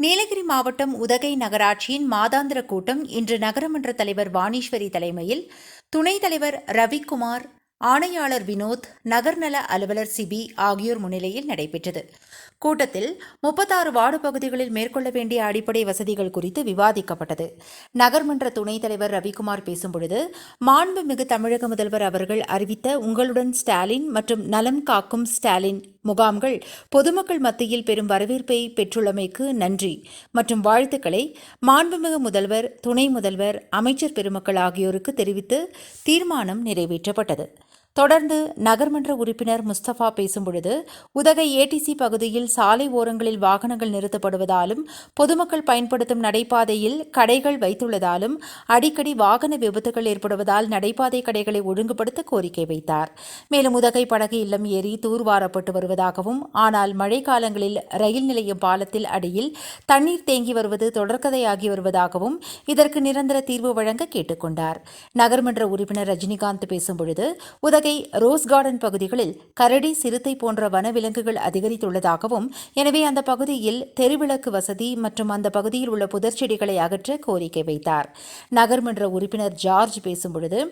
நீலகிரி மாவட்டம் உதகை நகராட்சியின் மாதாந்திர கூட்டம் இன்று நகரமன்ற தலைவர் வாணீஸ்வரி தலைமையில் துணைத் தலைவர் ரவிக்குமார் ஆணையாளர் வினோத் நகர்நல அலுவலர் சிபி ஆகியோர் முன்னிலையில் நடைபெற்றது. கூட்டத்தில் முப்பத்தாறு வார்டு பகுதிகளில் மேற்கொள்ள வேண்டிய அடிப்படை வசதிகள் குறித்து விவாதிக்கப்பட்டது. நகர்மன்ற துணைத் தலைவர் ரவிக்குமார் பேசும்பொழுது மாண்புமிகு தமிழக முதல்வர் அவர்கள் அறிவித்த உங்களுடன் ஸ்டாலின் மற்றும் நலம் காக்கும் ஸ்டாலின் முகாம்கள் பொதுமக்கள் மத்தியில் பெரும் வரவேற்பை பெற்றுள்ளமைக்கு நன்றி. மற்றும் வாழ்த்துக்களை மாண்புமிகு முதல்வர் துணை முதல்வர் அமைச்சர் பெருமக்கள் ஆகியோருக்கு தெரிவித்து தீர்மானம் நிறைவேற்றப்பட்டது. தொடர்ந்து நகர்மன்ற உறுப்பினர் முஸ்தபா பேசும்பொழுது உதகை ஏடிசி பகுதியில் சாலை ஓரங்களில் வாகனங்கள் நிறுத்தப்படுவதாலும் பொதுமக்கள் பயன்படுத்தும் நடைபாதையில் கடைகள் வைத்துள்ளதாலும் அடிக்கடி வாகன விபத்துகள் ஏற்படுவதால் நடைபாதை கடைகளை ஒழுங்குபடுத்த கோரிக்கை வைத்தார். மேலும் உதகை படகு இல்லம் ஏரி தூர்வாரப்பட்டு வருவதாகவும் ஆனால் மழை காலங்களில் ரயில் நிலையம் பாலத்தில் அடியில் தண்ணீர் தேங்கி வருவது தொடர்கதையாகி வருவதாகவும் இதற்கு நிரந்தர தீர்வு வழங்க கேட்டுக்கொண்டார். நகர்மன்ற உறுப்பினர் ரஜினிகாந்த் பேசும்பொழுது உதகை ரோஸ் கார்டன் பகுதிகளில் கரடி சிறுத்தை போன்ற வனவிலங்குகள் அதிகரித்துள்ளதாகவும் எனவே அந்த பகுதியில் தெருவிளக்கு வசதி மற்றும் அந்த பகுதியில் உள்ள புதர்ச்செடிகளை அகற்ற கோரிக்கை வைத்தார். நகர்மன்ற உறுப்பினர் ஜார்ஜ் பேசும்பொழுது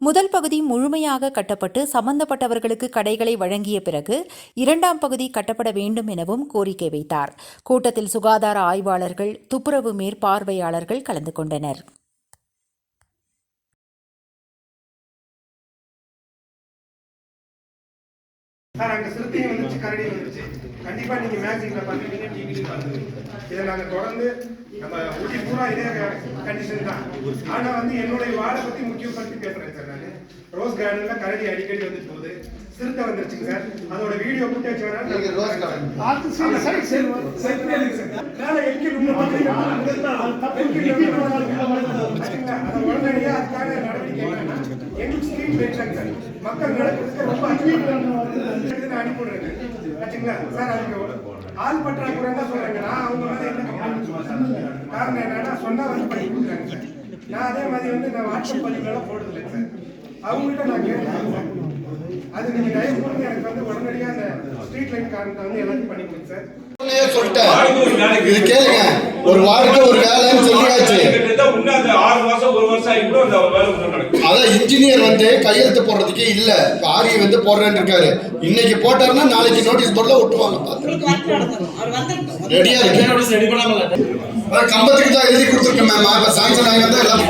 முதல் பகுதி முழுமையாக கட்டப்பட்டு சம்பந்தப்பட்டவர்களுக்கு கடைகளை வழங்கிய பிறகு இரண்டாம் பகுதி கட்டப்பட வேண்டும் எனவும் கோரிக்கை வைத்தார். கூட்டத்தில் சுகாதார ஆய்வாளர்கள் துப்புரவு மேற்பார்வையாளர்கள் கலந்து கொண்டனர். சார் அங்க சிறுத்தையும் வந்துச்சு கரடி வந்துச்சு கண்டிப்பா நீங்க மேக்ஸிங்ல பாத்துருக்கீங்க டிவில பாத்துருக்கீங்க இதை நாங்க தொடர்ந்து நம்ம ஊட்டி பூரா இதே கண்டிஷன் தான் ஆனா வந்து என்னுடைய வார்டை பத்தி முக்கியப்படுத்தி பேசுறேன் சார் நான் ரோஸ் கார்டன்ல கரடி அடிக்கடி வந்துட்டு போகுது சிறுத்தை வந்துருச்சுங்க சார் அதோட வீடியோ ஃபுட்டேஜ் வேணா ரோஸ் கார்டன் மக்கள் நடக்கிறதுக்கு சார் ஆள் பற்றாக்குறை தான் சொல்றாங்க. நான் அவங்க மேல என்ன complaint சொல்ல காரணம் என்னன்னா சொன்னா வந்து பண்ணி கொடுக்குறாங்க சார். நான் அதே மாதிரி வந்து நான் வாட்ஸ்அப் பதிவுலாம் போடுறது இல்லை சார். அவங்கள்ட்ட நான் கேட்டேன். சார் அது நீங்க தயவு எனக்கு வந்து உடனடியாக அந்த ஸ்ட்ரீட் லைட் காரணத்தை வந்து எல்லாத்தையும் பண்ணி கொடுங்க சார் சொல்லிட்டேன். இது கேளுங்க. ஒரு வார்டுக்கு ஒரு வேலைன்னு சொல்லி கிட்டத்தட்ட இன்னும் அந்த ஆறு மாசம் ஒரு வருஷம் ஆகி கூட அந்த வேலை இன்னும் நடக்குது அதான் இன்ஜினியர் வந்து கையெழுத்து போடுறதுக்கே இல்ல. இப்ப ஆரி வந்து போடுறேன்னு இருக்காரு. இன்னைக்கு போட்டாருன்னா நாளைக்கு நோட்டீஸ் போர்டில் ஒட்டுவாங்க. பார்த்து ரெடியா இருக்கு. அதான் கம்பத்துக்கு தான் எழுதி கொடுத்துருக்கேன் மேம் இப்ப சாங்ஷன் ஆகி வந்தா எல்லாம்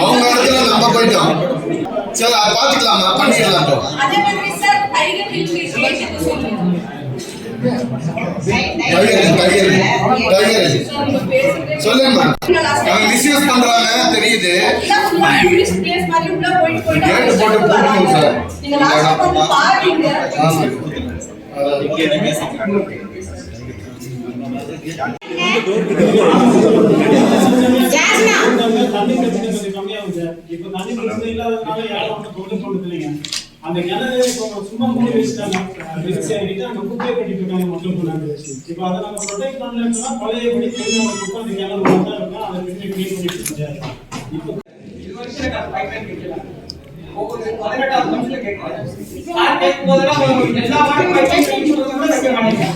அவங்க இடத்துல நம்ம போயிட்டோம். சரி அதை பார்த்துக்கலாமா? பண்ணிடலாம் டைகர் டைகர் சொல்லுங்க. மேம் அவங்க மிஸ்யூஸ் பண்றாங்க தெரியுது. கேட்டு போட்டு போடணும் சார். நீங்க லாஸ்ட் வந்து பாருங்க ஆமா தண்ணி பிரச்சனை கொஞ்சம் கம்மியாகும் சார். இப்போ தண்ணி பிரச்சனை இல்லாததுனால யாரும் ஒன்றும் தொழில் சொல்றது இல்லைங்க அந்த கிணறு இப்போ சும்மா மூடி வச்சுட்டாங்க விரிச்சு ஆகிட்டு அங்கே குப்பை கட்டிட்டு இருக்காங்க மக்கள் கொண்டாந்து இப்போ அதை நம்ம ப்ரொடெக்ட் பண்ணலன்னா பழையபடி தெரிஞ்ச குப்பை அந்த கிணறு தான் இருக்கும் அதை பிடிச்சி க்ளீன் பண்ணிட்டு இருக்கோம் சார் இப்போ இது நான் கேட்கல. ஒவ்வொரு பதினெட்டாவது நிமிஷத்துல ஒரு எல்லா கொடுக்கணும்னு வைக்க மாட்டேங்க.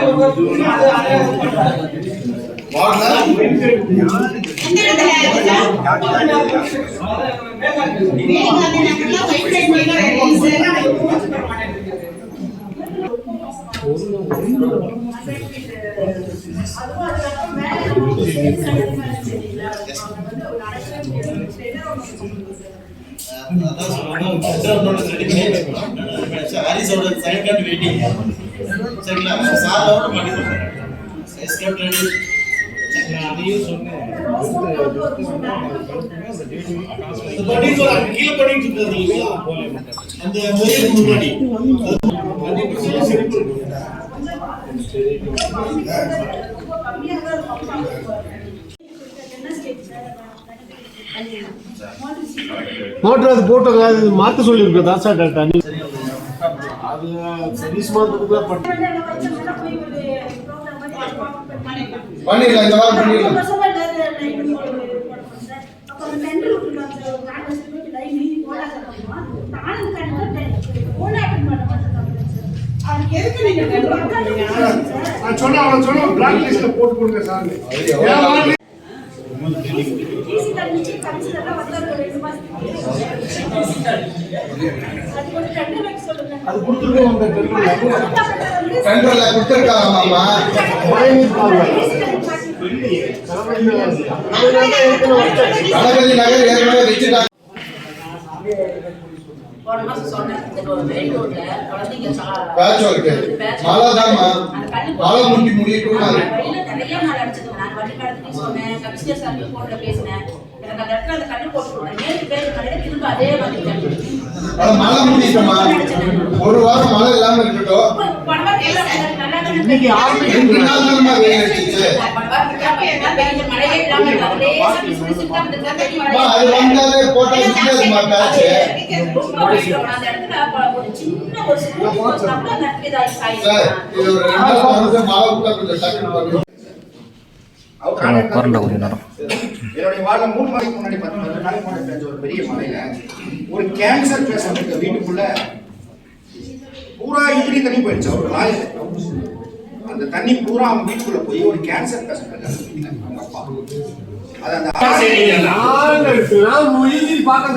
ஒரு ஒரு அது அதை இது பண்றாங்க. வார்டுல சார் பதினெட்டாவது சரிங்களா சாரோட எஸ்கேப் ரெடி அதையும் சொன்னேன். பண்ணிட்டு வராங்க கீழே பண்ணிட்டு இருக்காரு இல்லையா? அந்த முதலுக்கு முன்னாடி மோட்டர் அது போட்டோங்க அது மாற்ற சொல்லியிருக்கோம். சார் தண்ணி அது சர்வீஸ் பண்ணி பண்ணிடலாம் இந்த வாரம் பண்ணிடலாம் அவன் சொன்னேன் பிளாக் லிஸ்ட்ல போட்டு கொடுங்க சார். அது கொடுத்துருக்கோம் அந்த டெண்டர்ல டெண்டர்ல கொடுத்துருக்காங்க மாமா. கணபதி நகர் ஏற்கனவே வச்சுட்டாங்க மழை தான்மா. அந்த கல்லு மழை முட்டி முடியட்டும் சொன்னேன் கமிஷனர் போன்ல பேசினேன் எனக்கு அந்த இடத்துல அந்த போட்டு பேர் முன்னாடியே திரும்ப அதே மாதிரி மழை முடிட்டோமா ஒரு வாரம் மழை இல்லாம இருக்கட்டும். இன்னைக்கு மழை அது வந்தாலே போட்டா சார். இது ஒரு ரெண்டு விட்டா கொஞ்சம் டக்குன்னு வரும் என்னுடைய வார்டில் மூணு முன்னாடி பத்து பத்து நாளைக்கு முன்னாடி பெஞ்ச ஒரு பெரிய மழையில ஒரு கேன்சர் பேஷண்ட் வீட்டுக்குள்ள. பூரா இட்லி தண்ணி போயிடுச்சு அவர் லாரியில அந்த தண்ணி பூரா அவங்க வீட்டுக்குள்ள போய் ஒரு கேன்சர் பேஷண்ட் வீட்டுல, அவங்க அப்பா. அது அந்த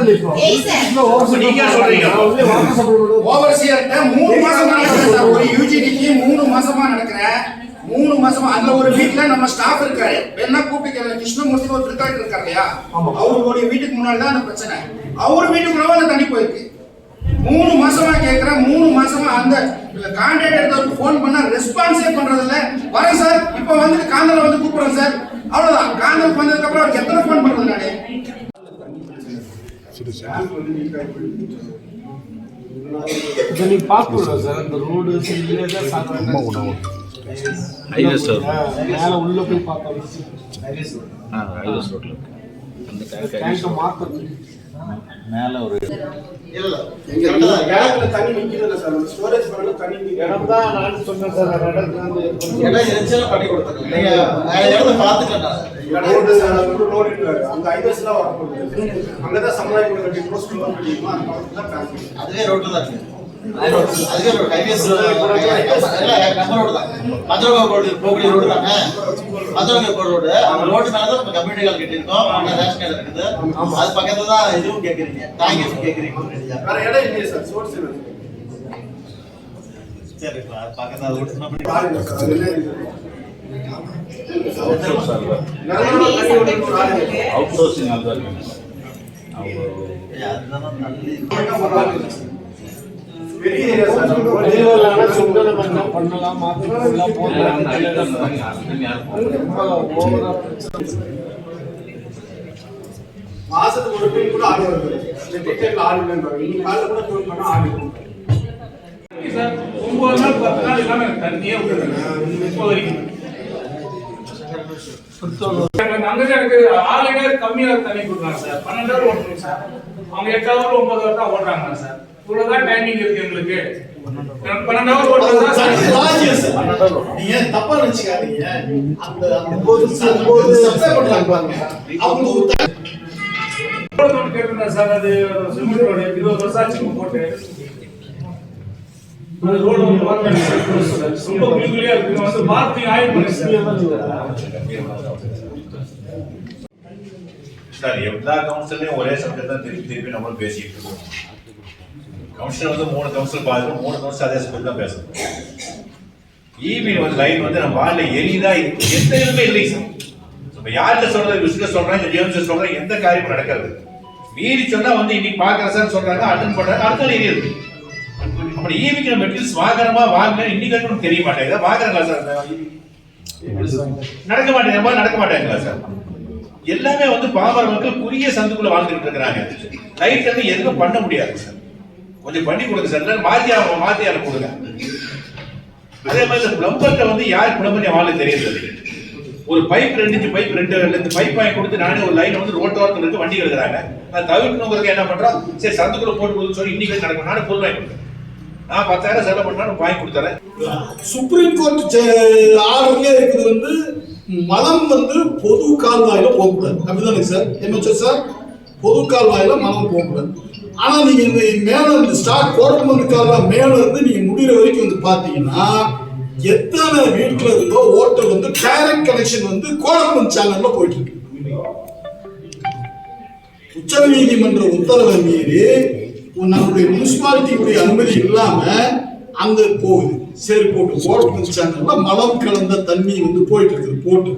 இருக்கு. ஓவர்சியர்கிட்ட மூணு மாசமா நடக்குது சார். ஒரு யூஜிடிக்கு மூணு மாசமா நடக்கிற மூணு மாசமா அந்த ஒரு வீட்ல நம்ம ஸ்டாஃப் இருக்காரு. என்ன கூப்பிட்டு கிருஷ்ணமூர்த்தி ஒரு திருக்காட்டு இருக்காரு இல்லையா? அவருடைய வீட்டுக்கு முன்னாடி தான் அந்த பிரச்சனை. அவர் வீட்டுக்குள்ள அந்த தண்ணி போயிருக்கு. மூணு மாசமா கேக்குற மூணு மாசமா அந்த கான்டாக்ட் எடுத்தவருக்கு ஃபோன் பண்ணா ரெஸ்பான்ஸே பண்றது இல்ல. வரேன் சார். இப்ப வந்துட்டு காந்தல வந்து கூப்பிடுறேன் சார். அவ்வளவுதான். காந்தல் வந்ததுக்கு அப்புறம் அவருக்கு எத்தனை ஃபோன் பண்றது நானு? நீ பார்க்கணும் சார். அந்த ரோடு மேல உள்ள போய் பார்த்தோம் டேங்கை மாத்தணும் இடத்துல தண்ணி நிக்குதுல்ல சார். அந்த ஸ்டோரேஜ் பண்ணல தண்ணி நிக்குது. இடம் தான் நான் சொன்னேன் சார். அந்த இடத்துல வந்து ரோடு ரோடு ரோடு இருக்காரு. அங்க ஹைவேஸ் தான் வரப்போகுது. அங்கதான் சமுதாய கூட கட்டி க்ளோஸ் பண்ண அந்த அதுவே ரோட்ல தான் இருக்கு. ஹைவேஸ் மதுரகா ரோடு போகக்கூடிய ரோடு தானே மதுரகா ரோடு அந்த ரோடு மேல தான் நம்ம கம்யூனிட்டி அங்க ரேஷன் கடை இருக்குது அது பக்கத்துல தான் இதுவும் கேக்குறீங்க தாங்கியும் கேக்குறீங்க வேற இடம் இல்லையே சார் சோர்ஸ் சரி அது பக்கத்துல? நல்ல இருக்கு. மாசத்துக்கு ஒரு டைம் கூட வருது இந்த டீச்சர்ல ஆடு இல்லைன்றாங்க இன்னைக்கு காலைல கூட ஃபோன் பண்ணா சார் ஒன்பது நாள் பத்து நாள் இல்லாம எனக்கு தண்ணியே விட்டுருங்க இப்போ வரைக்கும் எனக்கு எனக்கு கம்மியா தண்ணி கொடுக்குறாங்க சார் பன்னெண்டு ஹவர் ஓட்டுறோம் சார் அவங்க எட்டாவது ஒன்பது ஹவர் தான் ஓடுறாங்க சார் இவ்வளவுதான் டைமிங் இருக்கு எங்களுக்கு. சார். நீங்க தப்பா நினைச்சுக்காதீங்க? அந்த அவங்க சார் அது இருபது வருஷம் ஆச்சு போட்டு. ரோடு ரொம்ப குளிக்குலியா இருக்கு. வந்து பார்த்து ஆயில் பண்ணி சார். எல்லா கவுன்சிலையும் ஒரே சப்ஜெக்ட் தான் திருப்பி திருப்பி நம்மளும் பேசிட்டு இருக்கோம். கமிஷனர் வந்து மூணு கவுன்சில் பார்த்துக்கணும் மூணு கவுன்சில் அதே ஸ்கூல் தான் பேசணும். இபி வந்து லைன் வந்து நம்ம வாழ்ல எளிதா எந்த இதுவுமே இல்லை சார் இப்போ யார்கிட்ட சொல்றது விசிட்ட சொல்றாங்க இந்த ஜேம்ஸ் சொல்றாங்க எந்த காரியமும் நடக்காது. மீறி சொன்னா வந்து இன்னைக்கு பாக்குற சார் சொல்றாங்க அட்டன் பண்றாங்க அடுத்த நாள் இருக்கு. அப்படி ஈவிக்கு நம்ம மெட்டீரியல்ஸ் வாங்குறோமா வாங்க இன்னைக்கு தெரிய மாட்டேங்குது. வாங்குறாங்களா சார் நடக்க மாட்டேங்க நடக்க மாட்டேங்களா சார் எல்லாமே வந்து பாமர மக்கள் குறுகிய சந்துக்குள்ள வாழ்ந்துட்டு இருக்கிறாங்க. லைட் வந்து எதுவும் பண்ண முடியாது சார் கொஞ்சம் பண்ணி கொடுங்க சார் மாத்தி அவங்க மாத்தி அதை கொடுங்க அதே மாதிரி இந்த பிளம்பர்கிட்ட வந்து யார் பிளம்பர் வாழ தெரியுது ஒரு பைப் ரெண்டு இன்ச்சு பைப் ரெண்டு ரெண்டு பைப் வாங்கி கொடுத்து நானே ஒரு லைன் வந்து ரோட்டோரத்தில் இருக்கு வண்டி எழுதுறாங்க நான் தவிர்க்கணுங்கிறதுக்கு என்ன பண்றோம்? சரி சந்துக்குள்ள போட்டு கொடுத்து சொல்லி இன்னைக்கு நடக்கும். நானே பொருள் வாங்கி கொடுத்தேன் நான் பத்தாயிரம் செலவு பண்ணா வாங்கி கொடுத்துறேன். சுப்ரீம் கோர்ட் ஆர்டர்லயே இருக்குது வந்து மலம் வந்து பொது கால்வாயில போகக்கூடாது. அப்படிதானே சார்? என்ன சார் பொது கால்வாயில மலம் போகக்கூடாது. ஆனா நீங்க இந்த மேல இந்த ஸ்டாக் கோரமந்துக்காக மேல இருந்து நீங்க முடிகிற வரைக்கும் வந்து பாத்தீங்கன்னா எத்தனை வீட்டுல இருந்தோ ஓட்டல் வந்து டைரக்ட் கனெக்ஷன் வந்து கோரமந்த் சேனல்ல போயிட்டு இருக்கு. உச்ச நீதிமன்ற உத்தரவை மீறி நம்முடைய முனிசிபாலிட்டியுடைய அனுமதி இல்லாம அங்க போகுது. சரி போட்டு கோரமந்த் சேனல்ல மலம் கலந்த தண்ணி வந்து போயிட்டு இருக்குது போட்டு.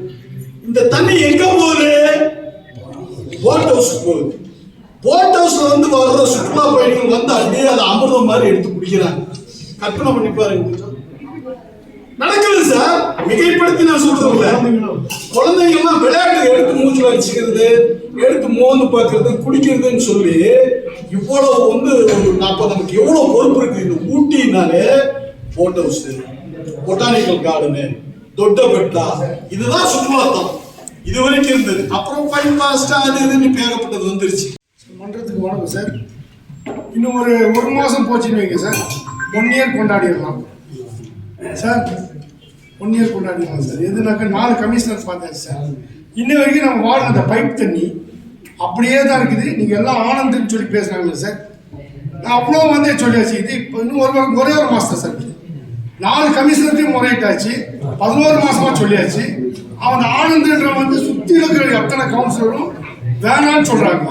இந்த தண்ணி எங்க போகுது? போட் ஹவுஸ் போகுது. போட் ஹவுஸ்ல வந்து வர்ற சுற்றுலா பயணிகள் வந்து அப்படியே அதை அமிர்தம் மாதிரி எடுத்து குடிக்கிறாங்க. கற்பனை பண்ணி பாருங்க கொஞ்சம். நடக்குது சார். மிகைப்படுத்தி நான் சொல்றது குழந்தைங்க எல்லாம் விளையாட்டு எடுத்து மூச்சுல வச்சுக்கிறது எடுத்து மோந்து பார்க்கறது குடிக்கிறதுன்னு சொல்லி இவ்வளவு வந்து அப்ப நமக்கு எவ்வளவு பொறுப்பு இருக்கு? இந்த ஊட்டினாலே boat house botanical garden Doddabetta இதுதான் சுற்றுலாத்தலம். இது வரைக்கும் இருந்தது. அப்புறம் ஃபைன் பாஸ்டா அது இதுன்னு பேகப்பட்டது வந்துருச்சு. பண்ணுறதுக்கு வணக்கம் சார் இன்னும் ஒரு ஒரு மாதம் போச்சுன்னு வைங்க சார் ஒன் இயர் கொண்டாடிடலாம். சார் ஒன் இயர் கொண்டாடிடலாம் சார் எதுனாக்கா நாலு கமிஷனர் பார்த்தாச்சு சார் இன்ன வரைக்கும் நம்ம வார்டு அந்த பைப் தண்ணி அப்படியே தான் இருக்குது. நீங்கள் எல்லாம் ஆனந்துன்னு சொல்லி பேசுகிறாங்களே சார் நான் அவ்வளோ வந்து சொல்லியாச்சு. இது இப்போ இன்னும் ஒரு ஒரே ஒரு மாதம் சார் நாலு கமிஷனர்ட்டையும் முறையிட்டாச்சு. பதினோரு மாசமா சொல்லியாச்சு. அவன் ஆனந்தன்ற வந்து சுத்தி இருக்கிற எத்தனை கவுன்சிலரும் வேணான்னு சொல்றாங்க.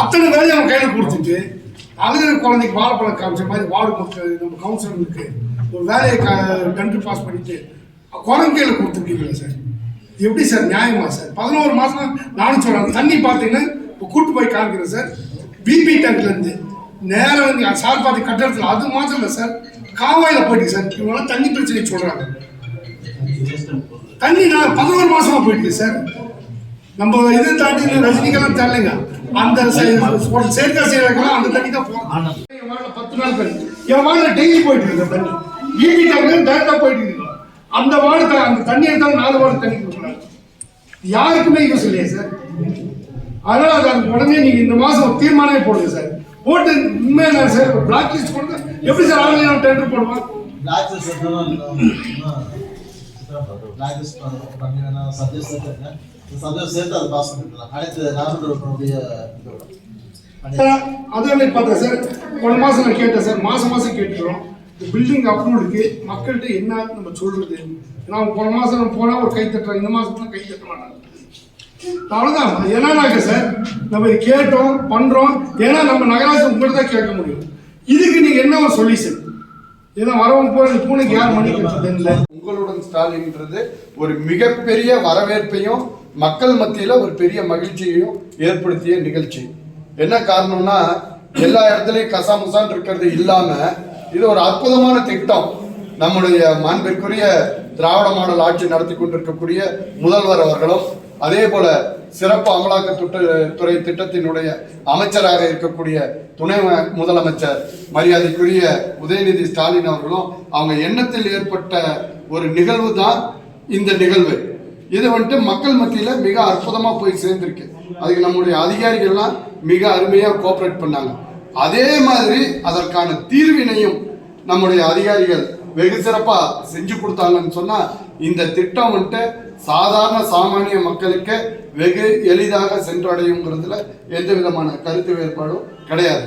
அத்தனை வேலையை அவன் கையில் கொடுத்துட்டு அழுகிற குழந்தைக்கு வாழைப்பழம் காமிச்ச மாதிரி வார்டு மக்கள் நம்ம கவுன்சிலருக்கு ஒரு வேலையை கண்டு பாஸ் பண்ணிட்டு குரங்கு கையில கொடுத்துருக்கீங்களா சார். எப்படி சார்? நியாயமா சார்? பதினோரு மாதம் நானும் சொல்கிறேன் தண்ணி பார்த்தீங்கன்னா இப்போ கூட்டு போய் காமிக்கிறேன் சார். பிபி டேங்க்லேருந்து நேரம் வந்து சார் பார்த்து கட்டடத்தில் அது மாத்திரம் இல்லை சார். காவாயில் போயிட்டு சார். இவங்களாம் தண்ணி பிரச்சனை சொல்கிறாங்க தண்ணி நான் பதினோரு மாதமாக போயிட்டு சார். நம்ம இது தாண்டி ரஜினிக்கெல்லாம் தரலைங்க. அந்த சேர்க்கை செய்யறதுக்கெல்லாம் அந்த தண்ணி தான் போகும் பத்து நாள் தண்ணி. என் வார்டுல டெய்லி போயிட்டு இருக்கு தண்ணி. ஈபி டேங்க்ல டேரக்டா போயிட்டு இருக்கு. அந்த த- அந்த தண்ணி எடுத்தாலும் நாலு வார்டு தண்ணி கொடுக்குறாங்க யாருக்குமே யூஸ் இல்லையா சார். அதனால அது அதுக்கு உடனே நீங்க இந்த மாசம் தீர்மானமே போடுங்க சார். போட்டு உண்மையில சார் பிளாக் லிஸ்ட் போட்டு எப்படி சார் ஆன்லைன் டெண்டர் போடுவான் பிளாக் லிஸ்ட் பிளாக் லிஸ்ட் பண்ணி வேணா சப்ஜெக்ட் சேர்த்துருக்கேன் சப்ஜெக்ட் சேர்த்து அதை பாஸ் பண்ணிக்கலாம். அனைத்து நாகர்களுடைய இதோட. அதே மாதிரி பார்த்தேன் சார். போன மாசம் நான் கேட்டேன் சார். மாசம் மாசம் கேட்டுக்கிறோம். பில்டிங் அப்ரூவலுக்கு மக்கள்கிட்ட என்ன நம்ம சொல்றது? ஏன்னா போன மாசம் நம்ம போனா ஒரு கை தட்டுறோம் இந்த மாசத்துல கை தட்ட மாட்டாங்க. அவ்வளவுதான். என்னன்னாக்க சார் நம்ம இது கேட்டோம் பண்றோம். ஏன்னா நம்ம நகராட்சி உங்கள்கிட்ட தான் கேட்க முடியும். இதுக்கு நீங்க என்ன ஒரு சொல்யூஷன் ஏன்னா வரவங்க போற பூனைக்கு யார் மணி உங்களுடன் ஸ்டாலின்ன்றது ஒரு மிகப்பெரிய வரவேற்பையும் மக்கள் மத்தியில் ஒரு பெரிய மகிழ்ச்சியையும் ஏற்படுத்திய நிகழ்ச்சி. என்ன காரணம்னா எல்லா இடத்துலையும் கசாமுசான் இருக்கிறது இல்லாமல் இது ஒரு அற்புதமான திட்டம். நம்முடைய மாண்பிற்குரிய திராவிட மாடல் ஆட்சி நடத்தி கொண்டிருக்கக்கூடிய முதல்வர் அவர்களும் அதே போல சிறப்பு அமலாக்க துறை திட்டத்தினுடைய அமைச்சராக இருக்கக்கூடிய துணை முதலமைச்சர் மரியாதைக்குரிய உதயநிதி ஸ்டாலின் அவர்களும் அவங்க எண்ணத்தில் ஏற்பட்ட ஒரு நிகழ்வு தான் இந்த நிகழ்வு. இது வந்துட்டு மக்கள் மத்தியில் மிக அற்புதமாக போய் சேர்ந்துருக்கு. அதுக்கு நம்முடைய அதிகாரிகள்லாம் மிக அருமையாக கோஆப்ரேட் பண்ணாங்க. அதே மாதிரி அதற்கான தீர்வினையும் நம்முடைய அதிகாரிகள் வெகு சிறப்பாக செஞ்சு கொடுத்தாங்கன்னு சொன்னால் இந்த திட்டம் வந்துட்டு சாதாரண சாமானிய மக்களுக்கு வெகு எளிதாக சென்றடையுங்கிறதுல எந்த விதமான கருத்து வேறுபாடும் கிடையாது.